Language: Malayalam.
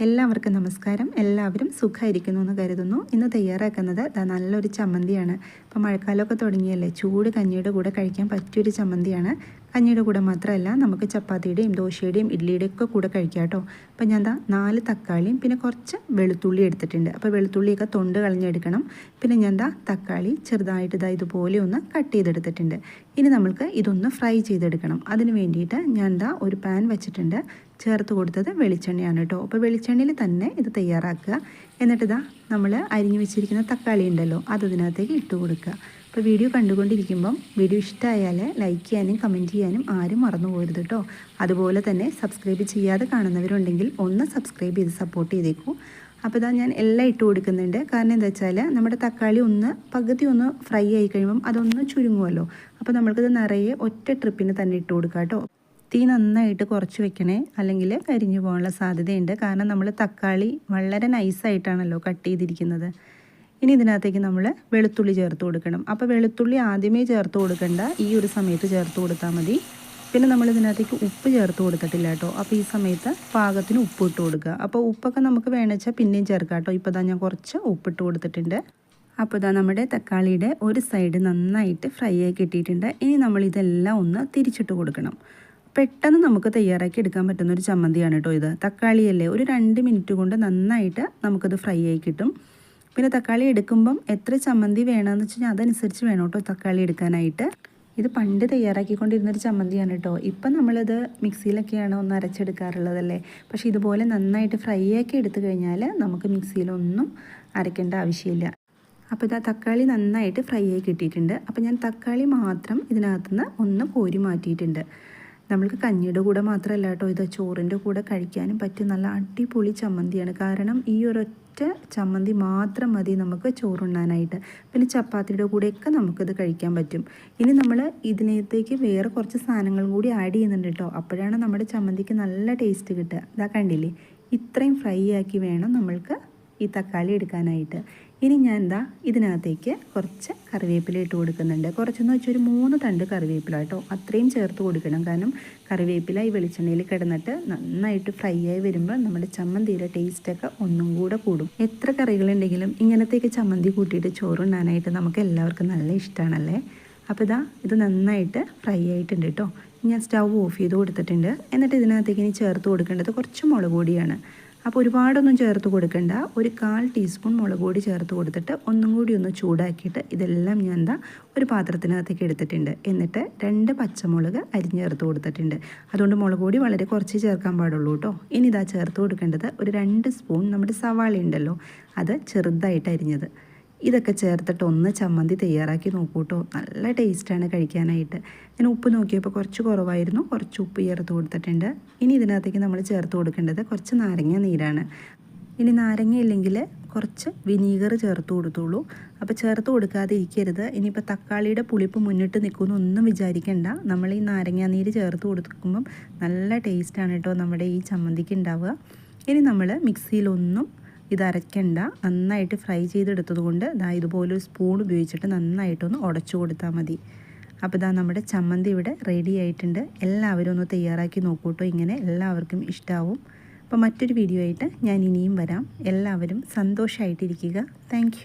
എല്ലാവർക്കും നമസ്കാരം. എല്ലാവരും സുഖമായിരിക്കുന്നു എന്ന് കരുതുന്നു. ഇന്ന് തയ്യാറാക്കുന്നത് നല്ലൊരു ചമ്മന്തിയാണ്. ഇപ്പം മഴക്കാലമൊക്കെ തുടങ്ങിയല്ലേ? ചൂട് കഞ്ഞിയുടെ കൂടെ കഴിക്കാൻ പറ്റിയൊരു ചമ്മന്തിയാണ്. കഞ്ഞിയുടെ കൂടെ മാത്രമല്ല നമുക്ക് ചപ്പാത്തിയുടെയും ദോശയുടെയും ഇഡ്ഡലിയുടെയും ഒക്കെ കൂടെ കഴിക്കാം കേട്ടോ. അപ്പോൾ ഞാൻ എന്താ നാല് തക്കാളിയും പിന്നെ കുറച്ച് വെളുത്തുള്ളി എടുത്തിട്ടുണ്ട്. അപ്പോൾ വെളുത്തുള്ളിയൊക്കെ തൊണ്ട് കളഞ്ഞെടുക്കണം. പിന്നെ ഞാൻ എന്താ തക്കാളി ചെറുതായിട്ട് ഇതാ ഇതുപോലെ ഒന്ന് കട്ട് ചെയ്തെടുത്തിട്ടുണ്ട്. ഇനി നമുക്ക് ഇതൊന്ന് ഫ്രൈ ചെയ്തെടുക്കണം. അതിന് വേണ്ടിയിട്ട് ഞാൻ എന്താ ഒരു പാൻ വെച്ചിട്ടുണ്ട്. ചേർത്ത് കൊടുത്തത് വെളിച്ചെണ്ണയാണ് കേട്ടോ. അപ്പോൾ വെളിച്ചെണ്ണയിൽ തന്നെ ഇത് തയ്യാറാക്കുക. എന്നിട്ട് ഇതാ നമ്മൾ അരിഞ്ഞു വെച്ചിരിക്കുന്ന തക്കാളി ഉണ്ടല്ലോ അതിനകത്തേക്ക് ഇട്ട് കൊടുക്കുക. അപ്പോൾ വീഡിയോ കണ്ടുകൊണ്ടിരിക്കുമ്പം വീഡിയോ ഇഷ്ടമായാൽ ലൈക്ക് ചെയ്യാനും കമന്റ് ചെയ്യാനും ആരും മറന്നു പോകരുത് കേട്ടോ അതുപോലെ തന്നെ സബ്സ്ക്രൈബ് ചെയ്യാതെ കാണുന്നവരുണ്ടെങ്കിൽ ഒന്ന് സബ്സ്ക്രൈബ് ചെയ്ത് സപ്പോർട്ട് ചെയ്തേക്കൂ. അപ്പോൾ ഇതാ ഞാൻ എല്ലാം ഇട്ട് കൊടുക്കുന്നുണ്ട്. കാരണം എന്താ വെച്ചാൽ നമ്മുടെ തക്കാളി ഒന്ന് പകുതി ഒന്ന് ഫ്രൈ ആയി കഴിയുമ്പം അതൊന്ന് ചുരുങ്ങുമല്ലോ അപ്പോൾ നമ്മൾക്കിത് നിറയെ ഒറ്റ ട്രിപ്പിന് തന്നെ ഇട്ട് കൊടുക്കാം കേട്ടോ തീ നന്നായിട്ട് കുറച്ച് വെക്കണേ. അല്ലെങ്കിൽ കരിഞ്ഞു പോകാനുള്ള സാധ്യതയുണ്ട്. കാരണം നമ്മൾ തക്കാളി വളരെ നൈസായിട്ടാണല്ലോ കട്ട് ചെയ്തിരിക്കുന്നത്. ഇനി ഇതിനകത്തേക്ക് നമ്മൾ വെളുത്തുള്ളി ചേർത്ത് കൊടുക്കണം. അപ്പോൾ വെളുത്തുള്ളി ആദ്യമേ ചേർത്ത് കൊടുക്കേണ്ട. ഈ ഒരു സമയത്ത് ചേർത്ത് കൊടുത്താൽ മതി. പിന്നെ നമ്മൾ ഇതിനകത്തേക്ക് ഉപ്പ് ചേർത്ത് കൊടുത്തിട്ടില്ല കേട്ടോ. അപ്പോൾ ഈ സമയത്ത് പാകത്തിന് ഉപ്പ് ഇട്ട് കൊടുക്കുക. അപ്പോൾ ഉപ്പൊക്കെ നമുക്ക് വേണമെച്ചാൽ പിന്നെയും ചേർക്കാം കേട്ടോ. ഇപ്പോൾ ഞാൻ കുറച്ച് ഉപ്പിട്ട് കൊടുത്തിട്ടുണ്ട്. അപ്പോൾ ഇതാ നമ്മുടെ തക്കാളിയുടെ ഒരു സൈഡ് നന്നായിട്ട് ഫ്രൈ ആയി കിട്ടിയിട്ടുണ്ട്. ഇനി നമ്മൾ ഇതെല്ലാം ഒന്ന് തിരിച്ചിട്ട് കൊടുക്കണം. പെട്ടെന്ന് നമുക്ക് തയ്യാറാക്കി എടുക്കാൻ പറ്റുന്ന ഒരു ചമ്മന്തിയാണ് കേട്ടോ ഇത്. തക്കാളിയല്ലേ ഒരു രണ്ട് മിനിറ്റ് കൊണ്ട് നന്നായിട്ട് നമുക്കത് ഫ്രൈ ആയി കിട്ടും. പിന്നെ തക്കാളി എടുക്കുമ്പം എത്ര ചമ്മന്തി വേണമെന്ന് വെച്ച് കഴിഞ്ഞാൽ അതനുസരിച്ച് വേണം കേട്ടോ തക്കാളി എടുക്കാനായിട്ട്. ഇത് പണ്ട് തയ്യാറാക്കിക്കൊണ്ടിരുന്നൊരു ചമ്മന്തിയാണ് കേട്ടോ ഇപ്പം നമ്മളിത് മിക്സിയിലൊക്കെയാണ് ഒന്ന് അരച്ചെടുക്കാറുള്ളതല്ലേ. പക്ഷേ ഇതുപോലെ നന്നായിട്ട് ഫ്രൈ ആക്കി എടുത്തു കഴിഞ്ഞാൽ നമുക്ക് മിക്സിയിലൊന്നും അരയ്ക്കേണ്ട ആവശ്യമില്ല. അപ്പോൾ ഇതാ തക്കാളി നന്നായിട്ട് ഫ്രൈ ആയി കിട്ടിയിട്ടുണ്ട്. അപ്പോൾ ഞാൻ തക്കാളി മാത്രം ഇതിനകത്തുനിന്ന് ഒന്ന് കോരി മാറ്റിയിട്ടുണ്ട്. നമ്മൾക്ക് കഞ്ഞിയുടെ കൂടെ മാത്രമല്ല കേട്ടോ ഇത് ചോറിന്റെ കൂടെ കഴിക്കാനും പറ്റിയ നല്ല അടിപൊളി ചമ്മന്തിയാണ്. കാരണം ഈ ഒരൊറ്റ ചമ്മന്തി മാത്രം മതി നമുക്ക് ചോറുണ്ണാനായിട്ട്. പിന്നെ ചപ്പാത്തിയുടെ കൂടെയൊക്കെ നമുക്കിത് കഴിക്കാൻ പറ്റും. ഇനി നമ്മൾ ഇതിനകത്തേക്ക് വേറെ കുറച്ച് സാധനങ്ങൾ കൂടി ആഡ് ചെയ്യുന്നുണ്ട് കേട്ടോ. അപ്പോഴാണ് നമ്മുടെ ചമ്മന്തിക്ക് നല്ല ടേസ്റ്റ് കിട്ടുക. ഇതാ കണ്ടില്ലേ? ഇത്രയും ഫ്രൈ ആക്കി വേണം നമ്മൾക്ക് ഈ തക്കാളി എടുക്കാനായിട്ട്. ഇനി ഞാൻ എന്താ ഇതിനകത്തേക്ക് കുറച്ച് കറിവേപ്പില ഇട്ട് കൊടുക്കുന്നുണ്ട്. കുറച്ചെന്ന് വെച്ചാൽ ഒരു മൂന്ന് തണ്ട് കറിവേപ്പില കേട്ടോ. അത്രയും ചേർത്ത് കൊടുക്കണം. കാരണം കറിവേപ്പില ഈ വെളിച്ചെണ്ണയിൽ കിടന്നിട്ട് നന്നായിട്ട് ഫ്രൈ ആയി വരുമ്പോൾ നമ്മുടെ ചമ്മന്തിയുടെ ടേസ്റ്റൊക്കെ ഒന്നും കൂടെ കൂടും. എത്ര കറികളുണ്ടെങ്കിലും ഇങ്ങനത്തേക്ക് ചമ്മന്തി കൂട്ടിയിട്ട് ചോറുണ്ണാനായിട്ട് നമുക്ക് എല്ലാവർക്കും നല്ല ഇഷ്ടമാണല്ലേ അപ്പോൾ ഇതാ ഇത് നന്നായിട്ട് ഫ്രൈ ആയിട്ടുണ്ട് കേട്ടോ. ഞാൻ സ്റ്റൗ ഓഫ് ചെയ്ത് കൊടുത്തിട്ടുണ്ട്. എന്നിട്ട് ഇതിനകത്തേക്ക് ഇനി ചേർത്ത് കൊടുക്കേണ്ടത് കുറച്ച് മുളക് പൊടിയാണ്. അപ്പോൾ ഒരുപാടൊന്നും ചേർത്ത് കൊടുക്കേണ്ട. ഒരു കാൽ ടീസ്പൂൺ മുളക് പൊടി ചേർത്ത് കൊടുത്തിട്ട് ഒന്നും കൂടി ഒന്ന് ചൂടാക്കിയിട്ട് ഇതെല്ലാം ഞാൻ എന്താ ഒരു പാത്രത്തിനകത്തേക്ക് എടുത്തിട്ടുണ്ട്. എന്നിട്ട് രണ്ട് പച്ചമുളക് അരിഞ്ഞ് ചേർത്ത് കൊടുത്തിട്ടുണ്ട്. അതുകൊണ്ട് മുളക് പൊടി വളരെ കുറച്ച് ചേർക്കാൻ പാടുള്ളൂ കേട്ടോ. ഇനി ഇതാ ചേർത്ത് കൊടുക്കേണ്ടത് ഒരു രണ്ട് സ്പൂൺ നമ്മുടെ സവാള ഉണ്ടല്ലോ അത് ചെറുതായിട്ട് അരിഞ്ഞത്. ഇതൊക്കെ ചേർത്തിട്ട് ഒന്ന് ചമ്മന്തി തയ്യാറാക്കി നോക്കൂ കേട്ടോ നല്ല ടേസ്റ്റാണ് കഴിക്കാനായിട്ട്. ഞാൻ ഉപ്പ് നോക്കിയപ്പോൾ കുറച്ച് കുറവായിരുന്നു. കുറച്ച് ഉപ്പ് ചേർത്ത് കൊടുത്തിട്ടുണ്ട്. ഇനി ഇതിനകത്തേക്ക് നമ്മൾ ചേർത്ത് കൊടുക്കേണ്ടത് കുറച്ച് നാരങ്ങ നീരാണ്. ഇനി നാരങ്ങ ഇല്ലെങ്കിൽ കുറച്ച് വിനീഗർ ചേർത്ത് കൊടുത്തോളൂ. അപ്പോൾ ചേർത്ത് കൊടുക്കാതെ ഇരിക്കരുത്. ഇനിയിപ്പോൾ തക്കാളിയുടെ പുളിപ്പ് മുന്നിട്ട് നിൽക്കുമെന്ന് ഒന്നും വിചാരിക്കേണ്ട. നമ്മൾ ഈ നാരങ്ങ നീര് ചേർത്ത് കൊടുക്കുമ്പം നല്ല ടേസ്റ്റാണ് കേട്ടോ നമ്മുടെ ഈ ചമ്മന്തിക്ക് ഉണ്ടാവുക. ഇനി നമ്മൾ മിക്സിയിലൊന്നും ഇത് അരയ്ക്കണ്ട. നന്നായിട്ട് ഫ്രൈ ചെയ്തെടുത്തത് കൊണ്ട് ഇതാ ഇതുപോലെ ഒരു സ്പൂൺ ഉപയോഗിച്ചിട്ട് നന്നായിട്ടൊന്ന് ഉടച്ചു കൊടുത്താൽ മതി. അപ്പോൾ ഇതാ നമ്മുടെ ചമ്മന്തി ഇവിടെ റെഡി ആയിട്ടുണ്ട്. എല്ലാവരും ഒന്ന് തയ്യാറാക്കി നോക്കൂട്ടോ. ഇങ്ങനെ എല്ലാവർക്കും ഇഷ്ടമാവും അപ്പോൾ മറ്റൊരു വീഡിയോ ആയിട്ട് ഞാൻ ഇനിയും വരാം. എല്ലാവരും സന്തോഷമായിട്ടിരിക്കുക താങ്ക്